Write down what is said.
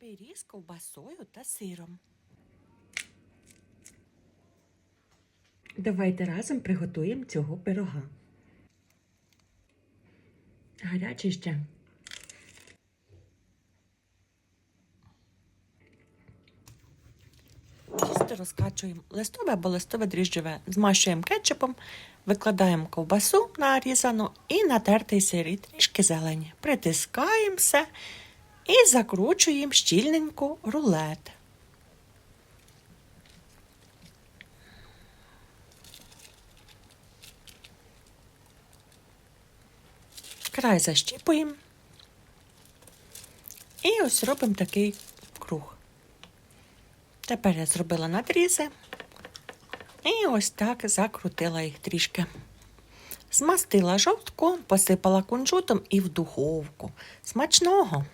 Пиріг з ковбасою та сиром. Давайте разом приготуємо цього пирога. Гарячий ще. Тісто розкачуємо листове або листове дріжджове. Змащуємо кетчупом, викладаємо ковбасу нарізану і натертий сир, і трішки зелені. Притискаємо все і закручуємо щільненько рулет. Край защіпуємо. І ось робимо такий круг. Тепер я зробила надрізи і ось так закрутила їх трішки. Змастила жовтком, посипала кунжутом і в духовку. Смачного!